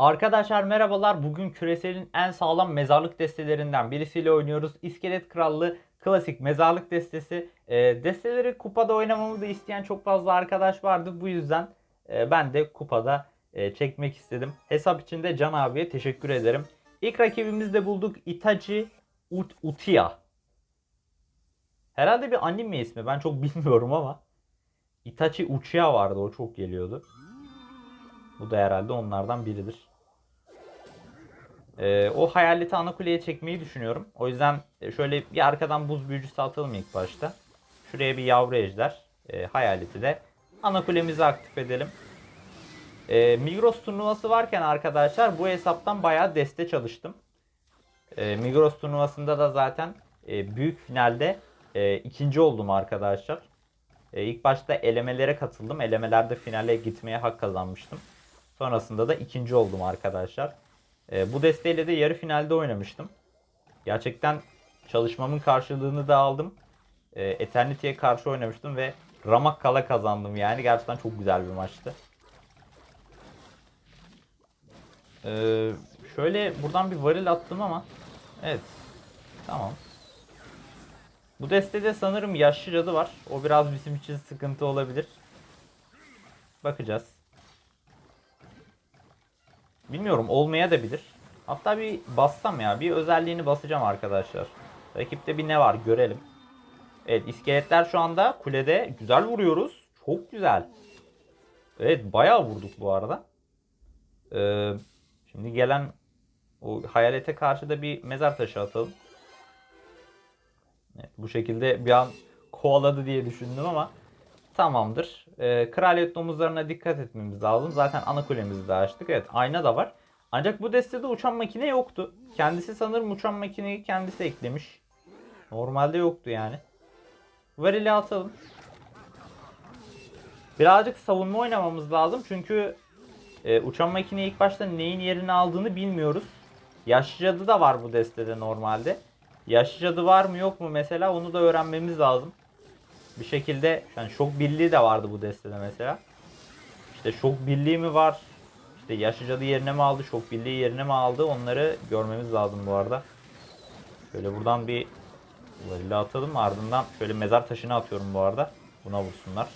Arkadaşlar merhabalar. Bugün küreselin en sağlam mezarlık destelerinden birisiyle oynuyoruz. İskelet Krallığı klasik mezarlık destesi. E, desteleri kupada oynamamı da isteyen çok fazla arkadaş vardı. Bu yüzden e, ben de kupada e, çekmek istedim. Hesap için de Can abiye teşekkür ederim. İlk rakibimizi de bulduk. Itachi Ut Uchiha. Herhalde bir anime ismi. Ben çok bilmiyorum ama. Itachi Uchiha vardı. O çok geliyordu. Bu da herhalde onlardan biridir. Ee, o hayaleti ana kuleye çekmeyi düşünüyorum. O yüzden e, şöyle bir arkadan buz büyücüsü atalım ilk başta. Şuraya bir yavru ejder. E, hayaleti de ana kulemizi aktif edelim. E, Migros turnuvası varken arkadaşlar bu hesaptan bayağı deste çalıştım. E, Migros turnuvasında da zaten e, büyük finalde e, ikinci oldum arkadaşlar. E, ilk başta elemelere katıldım. Elemelerde finale gitmeye hak kazanmıştım. Sonrasında da ikinci oldum arkadaşlar. E, bu desteğiyle de yarı finalde oynamıştım. Gerçekten çalışmamın karşılığını da aldım. E, Eternity'ye karşı oynamıştım ve ramak kala kazandım yani. Gerçekten çok güzel bir maçtı. E, şöyle buradan bir varil attım ama evet tamam. Bu destede sanırım yaşlı cadı var. O biraz bizim için sıkıntı olabilir. Bakacağız. Bilmiyorum olmaya da bilir. Hatta bir bassam ya. Bir özelliğini basacağım arkadaşlar. Rakipte bir ne var görelim. Evet iskeletler şu anda kulede. Güzel vuruyoruz. Çok güzel. Evet bayağı vurduk bu arada. Ee, şimdi gelen o hayalete karşı da bir mezar taşı atalım. Evet, bu şekilde bir an kovaladı diye düşündüm ama tamamdır. Ee, kraliyet domuzlarına dikkat etmemiz lazım. Zaten ana kulemizi de açtık. Evet ayna da var. Ancak bu destede uçan makine yoktu. Kendisi sanırım uçan makineyi kendisi eklemiş. Normalde yoktu yani. Varil'i atalım. Birazcık savunma oynamamız lazım. Çünkü e, uçan makine ilk başta neyin yerini aldığını bilmiyoruz. Yaşlı cadı da var bu destede normalde. Yaşlı cadı var mı yok mu mesela onu da öğrenmemiz lazım. Bir şekilde yani şok birliği de vardı bu destede mesela. İşte şok birliği mi var? İşte yaşlı cadı yerine mi aldı? Şok birliği yerine mi aldı? Onları görmemiz lazım bu arada. Şöyle buradan bir varili atalım. Ardından şöyle mezar taşını atıyorum bu arada. Buna vursunlar.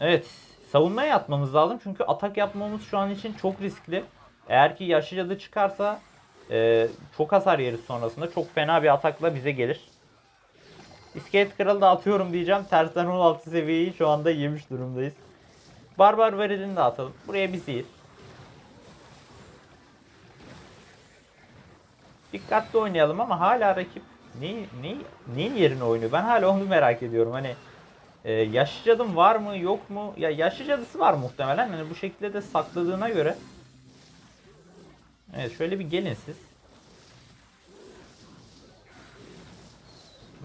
Evet. Savunmaya yatmamız lazım. Çünkü atak yapmamız şu an için çok riskli. Eğer ki yaşlı cadı çıkarsa e, çok hasar yeriz sonrasında. Çok fena bir atakla bize gelir. İskelet kralı da atıyorum diyeceğim. Tersten 16 seviyeyi şu anda yemiş durumdayız. Barbar varilini de atalım. Buraya bir zehir. Dikkatli oynayalım ama hala rakip ne, ne, neyin yerine oynuyor? Ben hala onu merak ediyorum. Hani e, yaşlı cadım var mı yok mu? Ya yaşlı cadısı var muhtemelen. Hani bu şekilde de sakladığına göre. Evet şöyle bir gelin siz.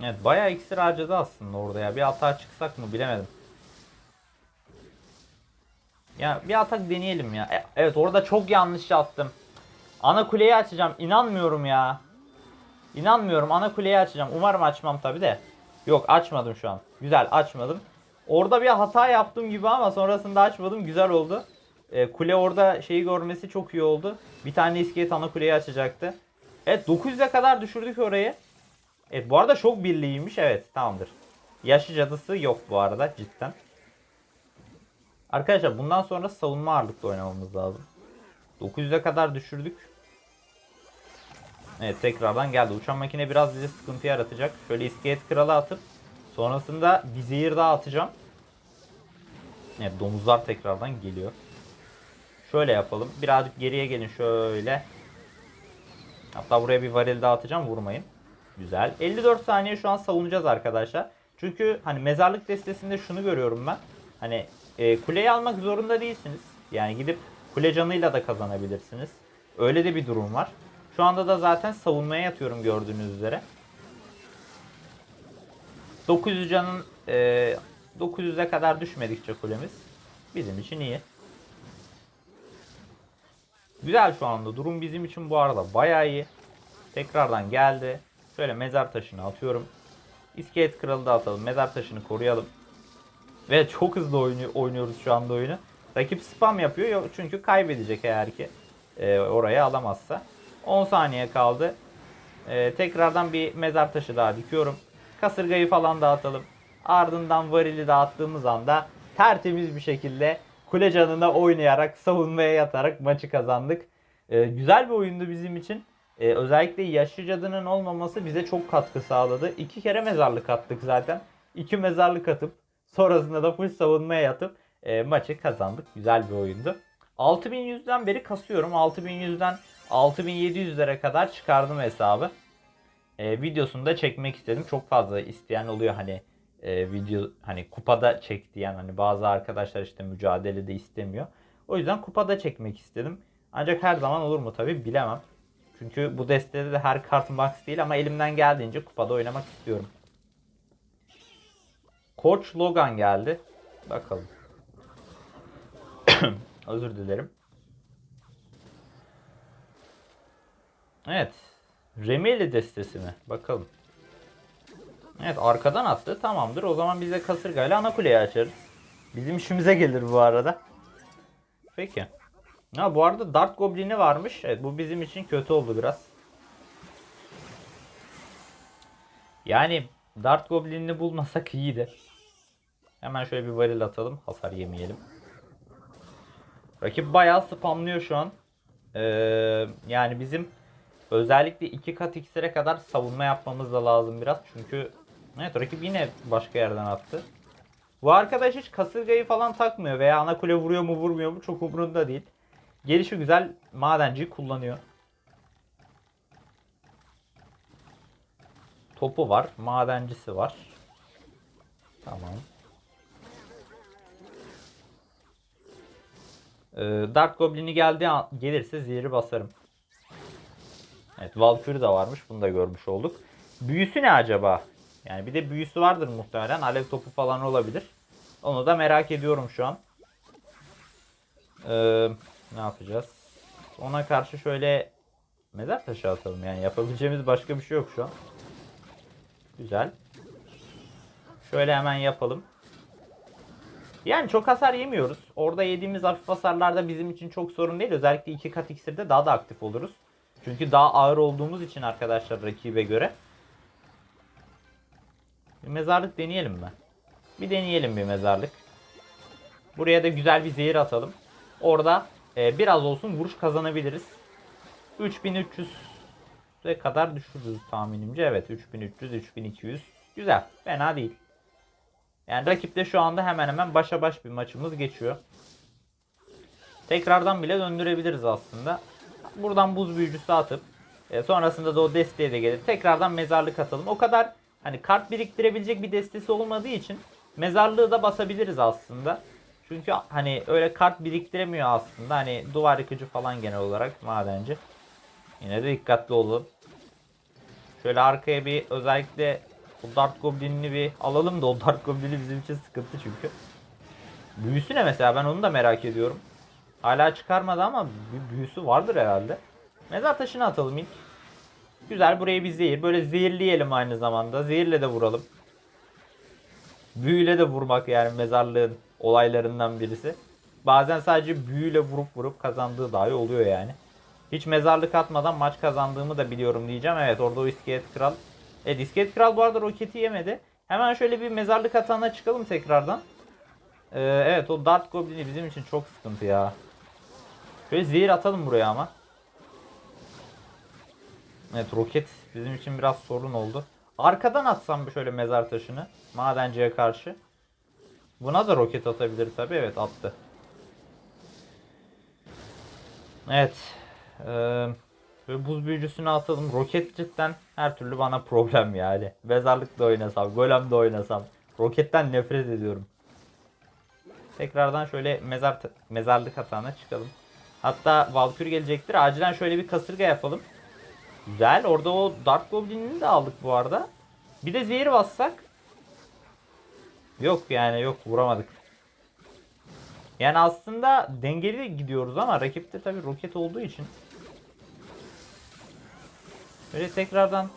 Evet bayağı iksir harcadı aslında orada ya. Bir hata çıksak mı bilemedim. Ya bir atak deneyelim ya. E- evet orada çok yanlış yaptım. Ana kuleyi açacağım. İnanmıyorum ya. İnanmıyorum. Ana kuleyi açacağım. Umarım açmam tabi de. Yok açmadım şu an. Güzel açmadım. Orada bir hata yaptım gibi ama sonrasında açmadım. Güzel oldu. E, kule orada şeyi görmesi çok iyi oldu. Bir tane iskelet ana kuleyi açacaktı. Evet 900'e kadar düşürdük orayı. Evet bu arada şok birliğiymiş. Evet tamamdır. Yaşlı cadısı yok bu arada cidden. Arkadaşlar bundan sonra savunma ağırlıklı oynamamız lazım. 900'e kadar düşürdük. Evet tekrardan geldi. Uçan makine biraz bize sıkıntı yaratacak. Şöyle iskelet kralı atıp sonrasında bir zehir daha atacağım. Evet domuzlar tekrardan geliyor. Şöyle yapalım. Birazcık geriye gelin şöyle. Hatta buraya bir varil daha atacağım. Vurmayın. Güzel. 54 saniye şu an savunacağız arkadaşlar. Çünkü hani mezarlık destesinde şunu görüyorum ben. Hani e, kuleyi almak zorunda değilsiniz. Yani gidip kule canıyla da kazanabilirsiniz. Öyle de bir durum var. Şu anda da zaten savunmaya yatıyorum gördüğünüz üzere. 900 canın e, 900'e kadar düşmedikçe kulemiz bizim için iyi. Güzel şu anda. Durum bizim için bu arada bayağı iyi. Tekrardan geldi. Şöyle mezar taşını atıyorum. İskelet kralı da atalım. Mezar taşını koruyalım. Ve çok hızlı oynuyor, oynuyoruz şu anda oyunu. Rakip spam yapıyor çünkü kaybedecek eğer ki e, oraya alamazsa. 10 saniye kaldı. E, tekrardan bir mezar taşı daha dikiyorum. Kasırgayı falan dağıtalım. Ardından varili dağıttığımız anda tertemiz bir şekilde kule canına oynayarak savunmaya yatarak maçı kazandık. E, güzel bir oyundu bizim için. E, özellikle yaşlı cadının olmaması bize çok katkı sağladı. İki kere mezarlık attık zaten. İki mezarlık atıp sonrasında da full savunmaya yatıp e, maçı kazandık. Güzel bir oyundu. 6100'den beri kasıyorum. 6100'den 6700'lere kadar çıkardım hesabı. E, videosunu da çekmek istedim. Çok fazla isteyen oluyor hani e, video hani kupada çek diyen hani bazı arkadaşlar işte mücadelede istemiyor. O yüzden kupada çekmek istedim. Ancak her zaman olur mu tabi bilemem. Çünkü bu destede de her kart max değil ama elimden geldiğince kupada oynamak istiyorum. Koç Logan geldi. Bakalım. Özür dilerim. Evet. Remeli destesi mi? Bakalım. Evet arkadan attı. Tamamdır. O zaman biz de kasırgayla ana kuleyi açarız. Bizim işimize gelir bu arada. Peki. Ha bu arada Dart Goblin'i varmış. Evet bu bizim için kötü oldu biraz. Yani Dart Goblin'i bulmasak iyiydi. Hemen şöyle bir varil atalım. Hasar yemeyelim. Rakip bayağı spamlıyor şu an. Ee, yani bizim özellikle iki kat iksire kadar savunma yapmamız da lazım biraz. Çünkü evet rakip yine başka yerden attı. Bu arkadaş hiç kasırgayı falan takmıyor veya ana kule vuruyor mu vurmuyor mu çok umurunda değil. Gelişi güzel madenci kullanıyor. Topu var, madencisi var. Tamam. Ee, Dark Goblin'i geldi gelirse zehri basarım. Evet Valkyrie de varmış. Bunu da görmüş olduk. Büyüsü ne acaba? Yani bir de büyüsü vardır muhtemelen. Alev topu falan olabilir. Onu da merak ediyorum şu an. Ee, ne yapacağız? Ona karşı şöyle mezar taşı atalım. Yani yapabileceğimiz başka bir şey yok şu an. Güzel. Şöyle hemen yapalım. Yani çok hasar yemiyoruz. Orada yediğimiz hafif hasarlarda bizim için çok sorun değil. Özellikle iki kat iksirde daha da aktif oluruz. Çünkü daha ağır olduğumuz için arkadaşlar rakibe göre. Bir mezarlık deneyelim mi? Bir deneyelim bir mezarlık. Buraya da güzel bir zehir atalım. Orada e, biraz olsun vuruş kazanabiliriz. 3300'e kadar düşürürüz tahminimce. Evet 3300, 3200. Güzel. Fena değil. Yani rakipte şu anda hemen hemen başa baş bir maçımız geçiyor. Tekrardan bile döndürebiliriz aslında. Buradan buz büyücüsü atıp e, sonrasında da o desteğe de gelir. Tekrardan mezarlık atalım. O kadar hani kart biriktirebilecek bir destesi olmadığı için mezarlığı da basabiliriz aslında. Çünkü hani öyle kart biriktiremiyor aslında. Hani duvar yıkıcı falan genel olarak madenci. Yine de dikkatli olun. Şöyle arkaya bir özellikle o Dart Goblin'ini bir alalım da o Dart Goblin'i bizim için sıkıntı çünkü. Büyüsü ne mesela ben onu da merak ediyorum. Hala çıkarmadı ama büyüsü vardır herhalde. Mezar taşını atalım ilk. Güzel burayı bir zehir. Böyle zehirleyelim aynı zamanda. Zehirle de vuralım. Büyüyle de vurmak yani mezarlığın olaylarından birisi. Bazen sadece büyüyle vurup vurup kazandığı dahi oluyor yani. Hiç mezarlık atmadan maç kazandığımı da biliyorum diyeceğim. Evet orada o iskelet kral. Evet iskelet kral bu arada roketi yemedi. Hemen şöyle bir mezarlık atağına çıkalım tekrardan. Ee, evet o Dart Goblin'i bizim için çok sıkıntı ya. Şöyle zehir atalım buraya ama. Evet roket bizim için biraz sorun oldu. Arkadan atsam şöyle mezar taşını. Madenciye karşı. Buna da roket atabilir tabi. Evet attı. Evet. Ee, böyle buz büyücüsünü atalım. Roket cidden her türlü bana problem yani. Mezarlıkla oynasam, golemde oynasam. Roketten nefret ediyorum. Tekrardan şöyle mezar mezarlık hatana çıkalım. Hatta Valkyrie gelecektir. Acilen şöyle bir kasırga yapalım. Güzel. Orada o Dark Goblin'ini de aldık bu arada. Bir de zehir bassak. Yok yani yok vuramadık. Yani aslında dengeli gidiyoruz ama rakipte tabi roket olduğu için. Böyle tekrardan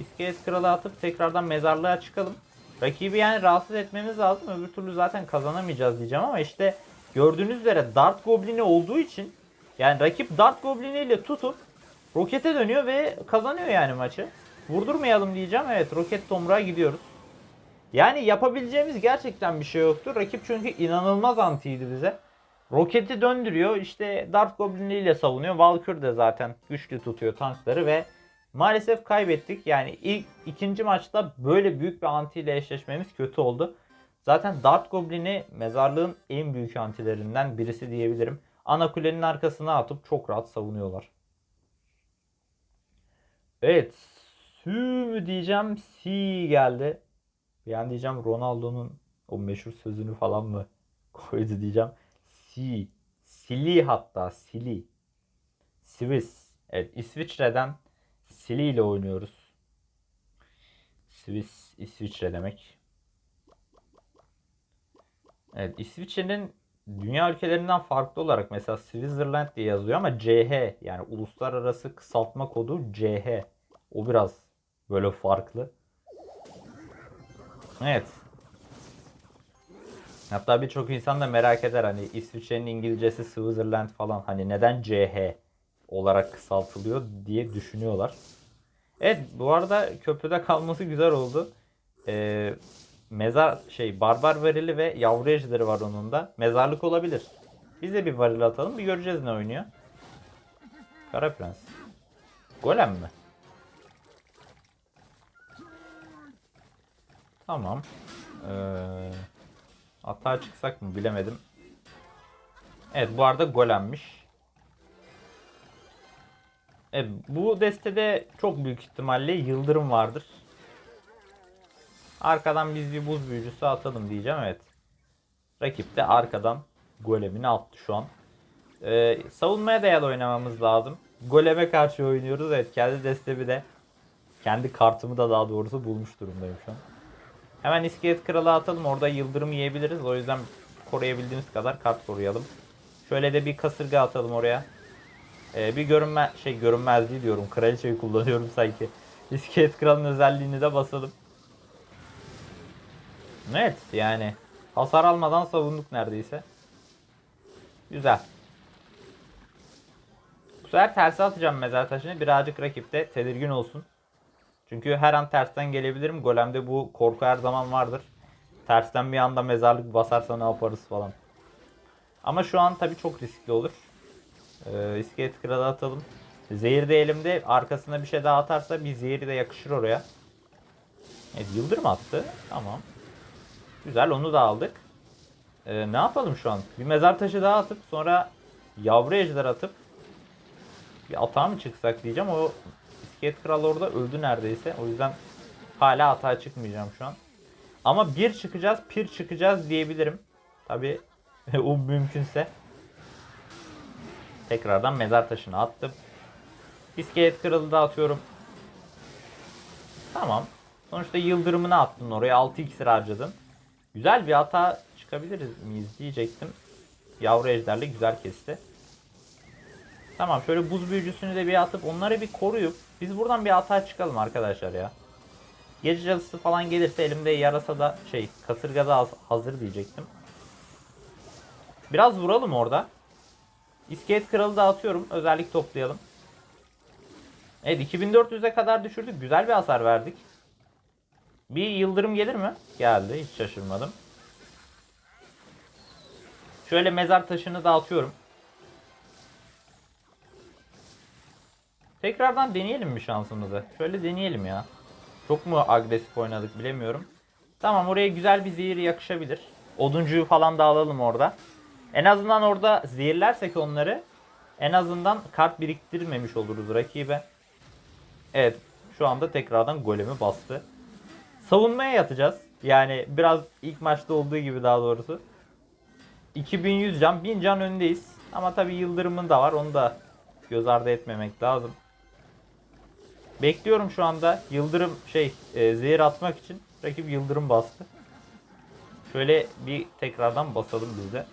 iskelet kralı atıp tekrardan mezarlığa çıkalım. Rakibi yani rahatsız etmemiz lazım. Öbür türlü zaten kazanamayacağız diyeceğim ama işte gördüğünüz üzere Dart Goblin'i olduğu için yani rakip Dart Goblin'i ile tutup rokete dönüyor ve kazanıyor yani maçı. Vurdurmayalım diyeceğim. Evet roket tomruğa gidiyoruz. Yani yapabileceğimiz gerçekten bir şey yoktu. Rakip çünkü inanılmaz antiydi bize. Roketi döndürüyor. işte Dart Goblin ile savunuyor. Valkyrie de zaten güçlü tutuyor tankları ve maalesef kaybettik. Yani ilk ikinci maçta böyle büyük bir anti ile eşleşmemiz kötü oldu. Zaten Dart Goblin'i mezarlığın en büyük antilerinden birisi diyebilirim. Ana kulenin arkasına atıp çok rahat savunuyorlar. Evet. Sü mü diyeceğim. Si geldi. Yani diyeceğim Ronaldo'nun o meşhur sözünü falan mı koydu diyeceğim. Si. Sili hatta. Sili. Swiss. Evet İsviçre'den Sili ile oynuyoruz. Swiss İsviçre demek. Evet İsviçre'nin dünya ülkelerinden farklı olarak mesela Switzerland diye yazıyor ama CH yani uluslararası kısaltma kodu CH. O biraz böyle farklı. Evet. Hatta birçok insan da merak eder hani İsviçre'nin İngilizcesi Switzerland falan hani neden CH olarak kısaltılıyor diye düşünüyorlar. Evet bu arada köprüde kalması güzel oldu. Ee, mezar şey barbar varili ve yavru ejderi var onun da. Mezarlık olabilir. Biz de bir varil atalım bir göreceğiz ne oynuyor. Kara Prens. Golem mi? Tamam. Ee, hata çıksak mı bilemedim. Evet bu arada golemmiş. Evet, bu destede çok büyük ihtimalle yıldırım vardır. Arkadan biz bir buz büyücüsü atalım diyeceğim evet. Rakip de arkadan golemini attı şu an. Ee, savunmaya dayalı oynamamız lazım. Goleme karşı oynuyoruz. Evet kendi destemi de kendi kartımı da daha doğrusu bulmuş durumdayım şu an. Hemen iskelet kralı atalım. Orada yıldırım yiyebiliriz. O yüzden koruyabildiğimiz kadar kart koruyalım. Şöyle de bir kasırga atalım oraya. Ee, bir görünme şey görünmezliği diyorum. Kraliçeyi kullanıyorum sanki. İskelet kralın özelliğini de basalım. Evet yani hasar almadan savunduk neredeyse. Güzel. Bu sefer terse atacağım mezar taşını. Birazcık rakip de tedirgin olsun. Çünkü her an tersten gelebilirim. Golem'de bu korku her zaman vardır. Tersten bir anda mezarlık basarsa ne yaparız falan. Ama şu an tabii çok riskli olur. Ee, iskelet kralı atalım. Zehir de elimde. Arkasına bir şey daha atarsa bir zehiri de yakışır oraya. Evet yıldırım attı. Tamam. Güzel onu da aldık. Ee, ne yapalım şu an? Bir mezar taşı daha atıp sonra yavru ejder atıp bir atağa mı çıksak diyeceğim. O iskelet kral orada öldü neredeyse. O yüzden hala atağa çıkmayacağım şu an. Ama bir çıkacağız, pir çıkacağız diyebilirim. Tabi o mümkünse. Tekrardan mezar taşını attım. İskelet kralı da atıyorum. Tamam. Sonuçta yıldırımını attın oraya. 6 iksir harcadın. Güzel bir hata çıkabiliriz miyiz diyecektim. Yavru ejderle güzel kesti. Tamam şöyle buz büyücüsünü de bir atıp onları bir koruyup biz buradan bir hata çıkalım arkadaşlar ya. Gece cadısı falan gelirse elimde yarasa da şey kasırga da hazır diyecektim. Biraz vuralım orada. İskelet kralı da atıyorum. Özellik toplayalım. Evet 2400'e kadar düşürdük. Güzel bir hasar verdik. Bir yıldırım gelir mi? Geldi. Hiç şaşırmadım. Şöyle mezar taşını dağıtıyorum. Tekrardan deneyelim mi şansımızı? Şöyle deneyelim ya. Çok mu agresif oynadık bilemiyorum. Tamam oraya güzel bir zehir yakışabilir. Oduncuyu falan da alalım orada. En azından orada zehirlersek onları en azından kart biriktirmemiş oluruz rakibe. Evet şu anda tekrardan golemi bastı. Savunmaya yatacağız. Yani biraz ilk maçta olduğu gibi daha doğrusu. 2100 can, 1000 can öndeyiz. Ama tabi yıldırımın da var. Onu da göz ardı etmemek lazım. Bekliyorum şu anda yıldırım şey e, zehir atmak için. Rakip yıldırım bastı. Şöyle bir tekrardan basalım biz de.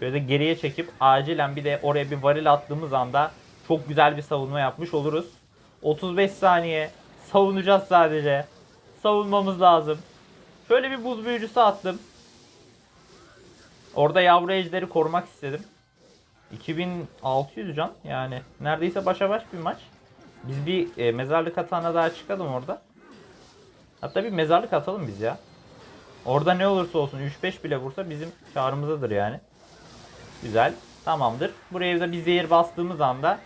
Şöyle de geriye çekip acilen bir de oraya bir varil attığımız anda çok güzel bir savunma yapmış oluruz. 35 saniye savunacağız sadece. Savunmamız lazım. Şöyle bir buz büyücüsü attım. Orada yavru ejderi korumak istedim. 2600 can yani neredeyse başa baş bir maç. Biz bir e, mezarlık atağına daha çıkalım orada. Hatta bir mezarlık atalım biz ya. Orada ne olursa olsun 3-5 bile vursa bizim çağrımızdadır yani. Güzel. Tamamdır. Buraya da bir zehir bastığımız anda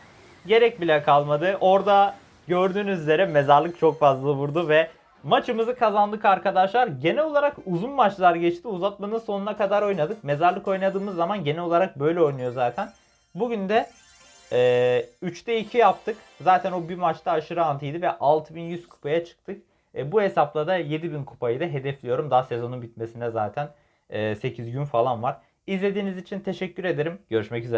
gerek bile kalmadı. Orada gördüğünüz üzere mezarlık çok fazla vurdu ve maçımızı kazandık arkadaşlar. Genel olarak uzun maçlar geçti. Uzatmanın sonuna kadar oynadık. Mezarlık oynadığımız zaman genel olarak böyle oynuyor zaten. Bugün de e, 3'te 2 yaptık. Zaten o bir maçta aşırı antiydi ve 6100 kupaya çıktık. E, bu hesapla da 7000 kupayı da hedefliyorum. Daha sezonun bitmesine zaten e, 8 gün falan var. İzlediğiniz için teşekkür ederim. Görüşmek üzere.